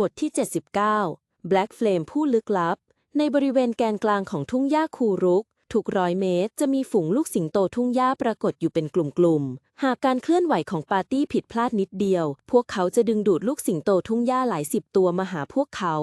บทที่ 79 Black Flame ผู้ลึกลับ ในบริเวณแกนกลางของทุ่งหญ้าคูรุก ทุกร้อยเมตร จะมีฝูงลูกสิงโตทุ่งหญ้าปรากฏอยู่เป็นกลุ่มๆ หากการเคลื่อนไหวของปาร์ตี้ผิดพลาดนิดเดียว พวกเขาจะดึงดูดลูกสิงโตทุ่งหญ้าหลายสิบตัวมาหาพวกเขา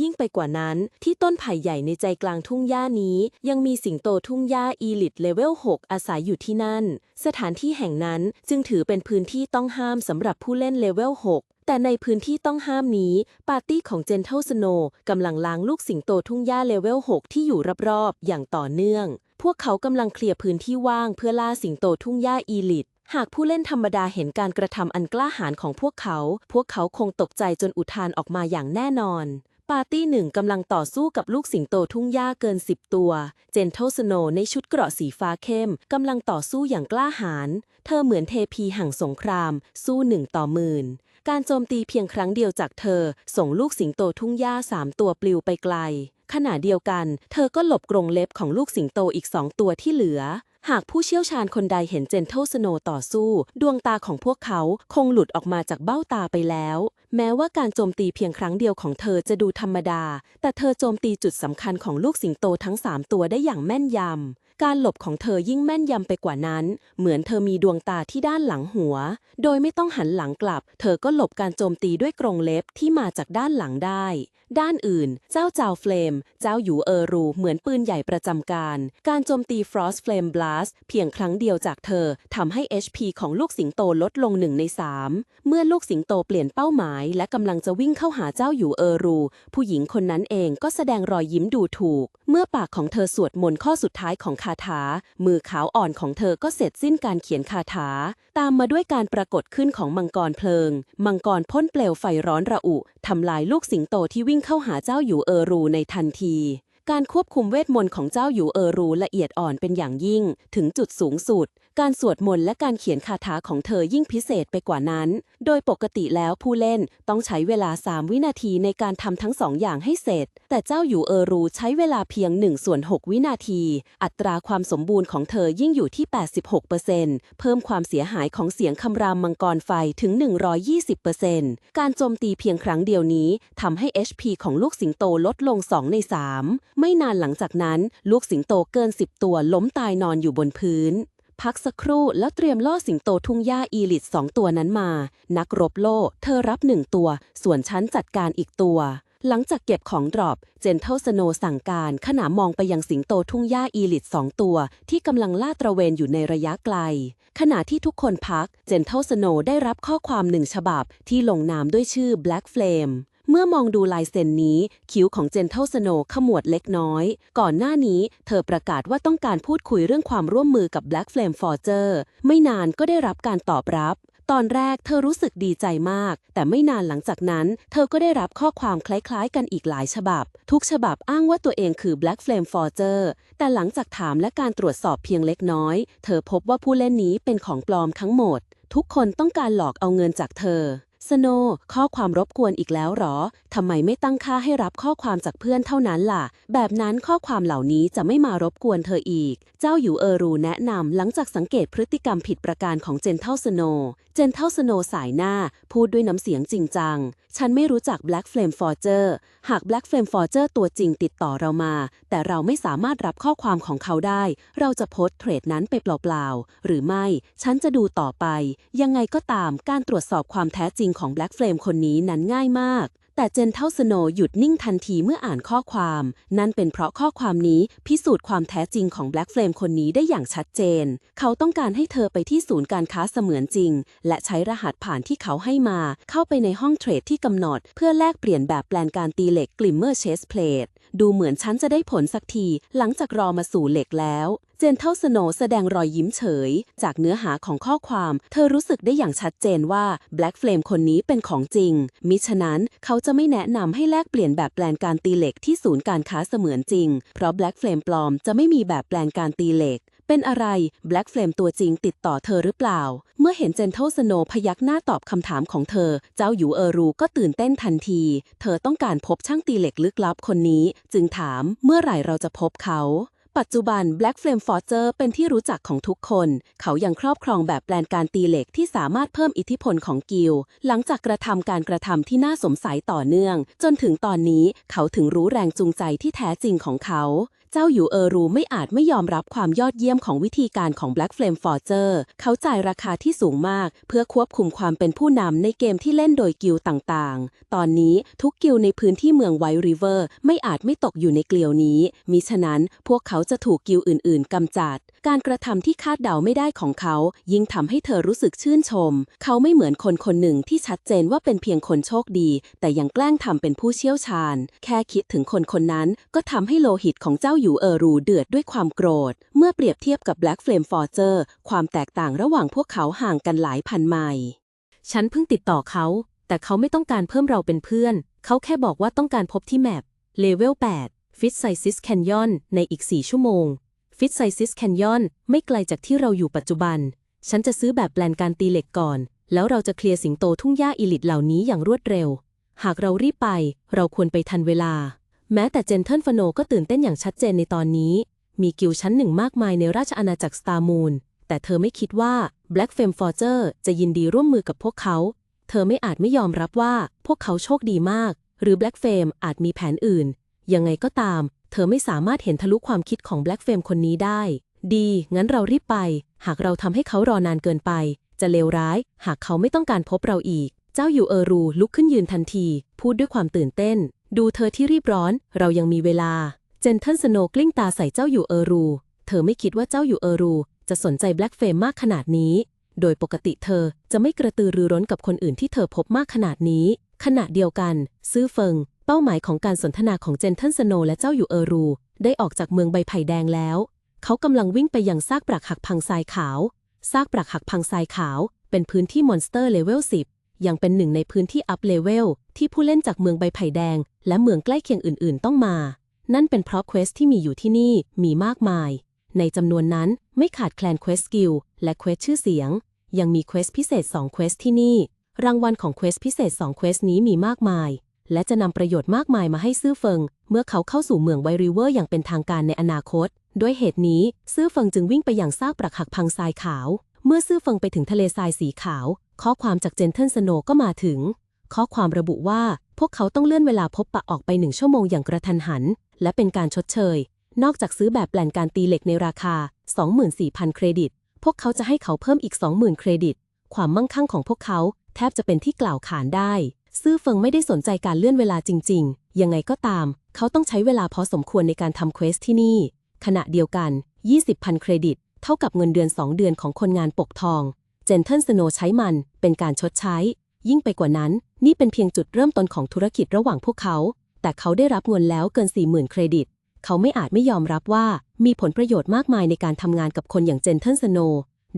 ยิ่งไปกว่านั้นที่ต้นไผ่ใหญ่ในใจกลางทุ่งหญ้านี้ ยังมีสิงโตทุ่งหญ้าอีลิตเลเวล 6 อาศัยอยู่ที่นั่น สถานที่แห่งนั้นจึงถือเป็นพื้นที่ต้องห้ามสำหรับผู้เล่นเลเวล 6 แต่ในพื้นที่ต้องห้ามนี้ ปาร์ตี้ของเจนเทลสโนกำลังล้างลูกสิงโตทุ่งหญ้าเลเวล 6 ที่อยู่รอบๆ อย่างต่อเนื่อง พวกเขากำลังเคลียร์พื้นที่ว่างเพื่อล่าสิงโตทุ่งหญ้าอีลิต หากผู้เล่นธรรมดาเห็นการกระทำอันกล้าหาญของพวกเขา พวกเขาคงตกใจจนอุทานออกมาอย่างแน่นอนปาร์ตี้หนึ่งกำลังต่อสู้กับลูกสิงโตทุ่งหญ้าเกิน 10 ตัว เจนเทลสโนในชุดเกราะสีฟ้าเข้มกำลังต่อสู้อย่างกล้าหาญ เธอเหมือนเทพีแห่งสงคราม สู้หนึ่งต่อหมื่น การโจมตีเพียงครั้งเดียวจากเธอ ส่งลูกสิงโตทุ่งหญ้าสามตัวปลิวไปไกล ขณะเดียวกัน เธอก็หลบกรงเล็บของลูกสิงโตอีกสองตัวที่เหลือ หากผู้เชี่ยวชาญคนใดเห็นเจนเทลสโนต่อสู้ ดวงตาของพวกเขาคงหลุดออกมาจากเบ้าตาไปแล้ว แม้ว่าการโจมตีเพียงครั้งเดียวของเธอจะดูธรรมดา แต่เธอโจมตีจุดสำคัญของลูกสิงโตทั้งสามตัวได้อย่างแม่นยำ การหลบของเธอยิ่งแม่นยำไปกว่านั้น เหมือนเธอมีดวงตาที่ด้านหลังหัว โดยไม่ต้องหันหลังกลับ เธอก็หลบการโจมตีด้วยกรงเล็บที่มาจากด้านหลังได้ด้านอื่น เจ้าจาวเฟลม เจ้าหยูเออรู เหมือนปืนใหญ่ประจำการ การโจมตี Frost Flame Blast เพียงครั้งเดียวจากเธอทำให้ HP ของลูกสิงโตลดลงหนึ่งในสามเมื่อลูกสิงโตเปลี่ยนเป้าหมาย และกำลังจะวิ่งเข้าหาเจ้าหยูเออรู ผู้หญิงคนนั้นเองก็แสดงรอยยิ้มดูถูก เมื่อปากของเธอสวดมนต์ข้อสุดท้ายของคาถา มือขาวอ่อนของเธอก็เสร็จสิ้นการเขียนคาถา ตามมาด้วยการปรากฏขึ้นของมังกรเพลิง มังกรพ่นเปลวไฟร้อนระอุทำลายลูกสิงโตที่วิ่งเข้าหาเจ้าอยู่เออรูในทันที การควบคุมเวทมนต์ของเจ้าอยู่เออรูละเอียดอ่อนเป็นอย่างยิ่ง ถึงจุดสูงสุด การสวดมนต์และการเขียนคาถาของเธอยิ่งพิเศษไปกว่านั้น โดยปกติแล้วผู้เล่นต้องใช้เวลา 3 วินาทีในการทำทั้งสองอย่างให้เสร็จ แต่เจ้าหยูเออรูใช้เวลาเพียง1ส่วน6วินาที อัตราความสมบูรณ์ของเธอยิ่งอยู่ที่ 86%เพิ่มความเสียหายของเสียงคำรามมังกรไฟถึง 120%การโจมตีเพียงครั้งเดียวนี้ทำให้ HP ของลูกสิงโตลดลง 2 ใน 3 ไม่นานหลังจากนั้น ลูกสิงโตเกิน 10 ตัวล้มตายนอนอยู่บนพื้น พักสักครู่แล้วเตรียมล่อสิงโตทุ่งหญ้าอีลิตสองตัวนั้นมา นักรบโล่ เธอรับหนึ่งตัว ส่วนฉันจัดการอีกตัว หลังจากเก็บของดรอป เจนเทลสโนสั่งการขณะมองไปยังสิงโตทุ่งหญ้าอีลิตสองตัว ที่กำลังล่าตระเวนอยู่ในระยะไกล ขณะที่ทุกคนพัก เจนเทลสโนได้รับข้อความหนึ่งฉบับที่ลงนามด้วยชื่อ Black Flame เมื่อมองดูลายเซ็นนี้ คิ้วของเจนเทลสโนขมวดเล็กน้อย ก่อนหน้านี้เธอประกาศว่าต้องการพูดคุยเรื่องความร่วมมือกับ Black Flame Forger ไม่นานก็ได้รับการตอบรับ ตอนแรกเธอรู้สึกดีใจมาก แต่ไม่นานหลังจากนั้น เธอก็ได้รับข้อความคล้ายๆ กันอีกหลายฉบับ ทุกฉบับอ้างว่าตัวเองคือ Black Flame Forger แต่หลังจากถามและการตรวจสอบเพียงเล็กน้อย เธอพบว่าผู้เล่นนี้เป็นของปลอมทั้งหมด ทุกคนต้องการหลอกเอาเงินจากเธอ สโนข้อความรบกวนอีกแล้วหรอ ทำไมไม่ตั้งค่าให้รับข้อความจากเพื่อนเท่านั้นล่ะ แบบนั้นข้อความเหล่านี้จะไม่มารบกวนเธออีก เจ้าอยู่เออรูแนะนำหลังจากสังเกตพฤติกรรมผิดประการของเจนเทลสโน เจนเทลสโนสายหน้า พูดด้วยน้ำเสียงจริงจัง ฉันไม่รู้จัก Black Flame Forger หาก Black Flame Forger ตัวจริงติดต่อเรามา แต่เราไม่สามารถรับข้อความของเขาได้ เราจะโพสเทรดนั้นไปเปล่าๆ หรือไม่ ฉันจะดูต่อไป ยังไงก็ตามการตรวจสอบความแท้จริงของ Black Flame คนนี้นั้นง่ายมาก แต่เจนเท่าสโนหยุดนิ่งทันทีเมื่ออ่านข้อความ นั่นเป็นเพราะข้อความนี้พิสูจน์ความแท้จริงของ Black Flame คนนี้ได้อย่างชัดเจน เขาต้องการให้เธอไปที่ศูนย์การค้าเสมือนจริง และใช้รหัสผ่านที่เขาให้มา เข้าไปในห้องเทรดที่กำหนด เพื่อแลกเปลี่ยนแบบแปลนการตีเหล็กกลิมเมอร์เชสเพลท ดูเหมือนฉันจะได้ผลสักที หลังจากรอมาสู่เหล็กแล้ว เจนเท่าสโนแสดงรอยยิ้มเฉย จากเนื้อหาของข้อความ เธอรู้สึกได้อย่างชัดเจนว่าแบล็กเฟลมคนนี้เป็นของจริง มิฉะนั้นเขาจะไม่แนะนำให้แลกเปลี่ยนแบบแปลนการตีเหล็กที่ศูนย์การค้าเสมือนจริง เพราะแบล็กเฟลมปลอมจะไม่มีแบบแปลนการตีเหล็ก เป็นอะไร Black Flame ตัวจริงติดต่อเธอหรือเปล่า เมื่อเห็นเจนเทลสโนพยักหน้าตอบคำถามของเธอ เจ้าหยูเออรูก็ตื่นเต้นทันที เธอต้องการพบช่างตีเหล็กลึกลับคนนี้ จึงถามเมื่อไหร่เราจะพบเขาปัจจุบัน Black Flame Forger เป็นที่รู้จักของทุกคน เขายังครอบครองแบบแปลนการตีเหล็กที่สามารถเพิ่มอิทธิพลของกิล หลังจากกระทำการกระทำที่น่าสงสัยต่อเนื่อง จนถึงตอนนี้เขาถึงรู้แรงจูงใจที่แท้จริงของเขา จ้าอยู่เออรูไม่อาจไม่ยอมรับความยอดเยี่ยมของวิธีการของ Black Flame Forger เขาจ่ายราคาที่สูงมาก เพื่อควบคุมความเป็นผู้นำในเกมที่เล่นโดยกิลด์ต่างๆ ตอนนี้ทุกกิลด์ในพื้นที่เมืองไวท์ริเวอร์ไม่อาจไม่ตกอยู่ในเกลียวนี้ มิฉะนั้นพวกเขาจะถูกกิลด์อื่นๆกำจัด การกระทำที่คาดเดาไม่ได้ของเขา ยิ่งทำให้เธอรู้สึกชื่นชม เขาไม่เหมือนคนคนหนึ่งที่ชัดเจนว่าเป็นเพียงคนโชคดี แต่ยังแกล้งทำเป็นผู้เชี่ยวชาญ แค่คิดถึงคนคนนั้นก็ทำให้โลหิตของเจ้าอยู่อยูเออรูเดือดด้วยความโกรธ เมื่อเปรียบเทียบกับ Black Flame Forger ความแตกต่างระหว่างพวกเขาห่างกันหลายพันไมล์ ฉันเพิ่งติดต่อเขา แต่เขาไม่ต้องการเพิ่มเราเป็นเพื่อน เขาแค่บอกว่าต้องการพบที่แมปเลเวล8 Fit Sizes Canyon ในอีก 4 ชั่วโมง Fit Sizes Canyon ไม่ไกลจากที่เราอยู่ปัจจุบัน ฉันจะซื้อแบบแปลนการตีเหล็กก่อน แล้วเราจะเคลียร์สิงโตทุ่งหญ้าอีลิตเหล่านี้อย่างรวดเร็ว หากเรารีบไป เราควรไปทันเวลา แม้แต่เจนเทิลฟโนก็ตื่นเต้นอย่างชัดเจนในตอนนี้ มีกิลชั้นหนึ่งมากมายในราชอาณาจักรสตาร์มูน แต่เธอไม่คิดว่า Black f a m e Forger จะยินดีร่วมมือกับพวกเขา เธอไม่อาจไม่ยอมรับว่าพวกเขาโชคดีมาก หรือ Black f a m e อาจมีแผนอื่น ยังไงก็ตาม เธอไม่สามารถเห็นทะลุความคิดของ Black f a m e คนนี้ได้ ดี งั้นเรารีบไป หากเราทำให้เขารอนานเกินไป จะเลวร้าย หากเขาไม่ต้องการพบเราอีก เจ้าอยู่เออรูลุกขึ้นยืนทันที พูดด้วยความตื่นเต้น ดูเธอที่รีบร้อน เรายังมีเวลา เจนเทิลสโนกลิ้งตาใส่เจ้าอยู่เออรู เธอไม่คิดว่าเจ้าอยู่เออรู จะสนใจแบล็กเฟมมากขนาดนี้ โดยปกติเธอจะไม่กระตือรือร้นกับคนอื่นที่เธอพบมากขนาดนี้ ขณะเดียวกัน ซื่อเฟิง เป้าหมายของการสนทนาของเจนเทิลสโนและเจ้าอยู่เออรู ได้ออกจากเมืองใบไผ่แดงแล้ว เขากำลังวิ่งไปยังซากปรักหักพังทรายขาว ซากปรักหักพังทรายขาว เป็นพื้นที่มอนสเตอร์เลเวล10 ยังเป็นหนึ่งในพื้นที่อัพเลเวลที่ผู้เล่นจากเมืองใบไผ่แดง และเมืองใกล้เคียงอื่น ๆ ต้องมา นั่นเป็นเพราะเควสที่มีอยู่ที่นี่มีมากมาย ในจำนวนนั้นไม่ขาดแคลนเควสกิลและเควสชื่อเสียง ยังมีเควสพิเศษ2เควสที่นี่ รางวัลของเควสพิเศษ2เควสนี้มีมากมาย และจะนำประโยชน์มากมายมาให้ซื่อเฟิง เมื่อเขาเข้าสู่เมืองไวริเวอร์อย่างเป็นทางการในอนาคต ด้วยเหตุนี้ซื่อเฟิงจึงวิ่งไปอย่างซากปรักหักพังทรายขาว เมื่อซื่อเฟิงไปถึงทะเลทรายสีขาว ข้อความจากเจนเทิลสโนก็มาถึง ข้อความระบุว่า พวกเขาต้องเลื่อนเวลาพบปะออกไปหนึ่งชั่วโมงอย่างกระทันหัน และเป็นการชดเชย นอกจากซื้อแบบแปลนการตีเหล็กในราคา 24,000 เครดิต พวกเขาจะให้เขาเพิ่มอีก 20,000 เครดิต ความมั่งคั่งของพวกเขา แทบจะเป็นที่กล่าวขานได้ ซื่อเฟิงไม่ได้สนใจการเลื่อนเวลาจริง ๆ ยังไงก็ตาม เขาต้องใช้เวลาพอสมควรในการทำเควสที่นี่ ขณะเดียวกัน 20,000 เครดิต เท่ากับเงินเดือน 2 เดือนของคนงานปกทอง เจนเทิลสโนใช้มันเป็นการชดใช้ ยิ่งไปกว่านั้น นี่เป็นเพียงจุดเริ่มต้นของธุรกิจระหว่างพวกเขา แต่เขาได้รับเงินแล้วเกิน 40,000 เครดิต เขาไม่อาจไม่ยอมรับว่ามีผลประโยชน์มากมายในการทำงานกับคนอย่างเจนเทิลสโน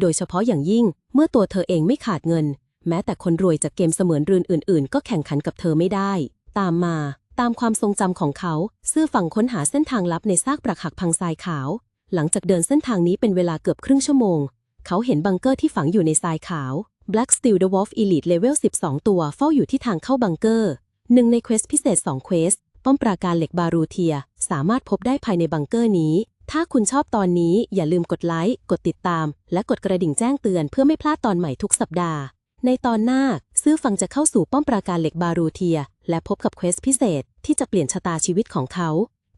โดยเฉพาะอย่างยิ่งเมื่อตัวเธอเองไม่ขาดเงิน แม้แต่คนรวยจากเกมเสมือนรืนอื่น ๆ ก็แข่งขันกับเธอไม่ได้ ตามมาตามความทรงจำของเขา ซื่อฝั่งค้นหาเส้นทางลับในซากปรักหักพังทรายขาว หลังจากเดินเส้นทางนี้เป็นเวลาเกือบครึ่งชั่วโมง เขาเห็นบังเกอร์ที่ฝังอยู่ในทรายขาว Black Steel The Wolf Elite Level 12 ตัวเฝ้าอยู่ที่ทางเข้าบังเกอร์หนึ่งในเควสพิเศษ2เควสป้อมปราการเหล็กบารูเทีย สามารถพบได้ภายในบังเกอร์นี้ ถ้าคุณชอบตอนนี้อย่าลืมกดไลค์ กดติดตาม และกดกระดิ่งแจ้งเตือนเพื่อไม่พลาดตอนใหม่ทุกสัปดาห์ ในตอนหน้า ซื่อฟังจะเข้าสู่ป้อมปราการเหล็กบารูเทีย และพบกับเควสพิเศษที่จะเปลี่ยนชะตาชีวิตของเขา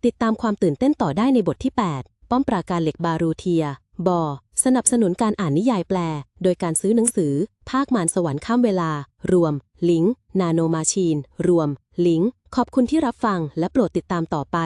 ติดตามความตื่นเต้นต่อได้ในบทที่ 8 ป้อมปราการเหล็กบารูเทีย บอ สนับสนุนการอ่านนิยายแปล โดยการซื้อหนังสือ ภาคมารสวรรค์ข้ามเวลา รวม ลิงก์ นาโนมาชีน รวม ลิงก์ ขอบคุณที่รับฟังและโปรดติดตามต่อไป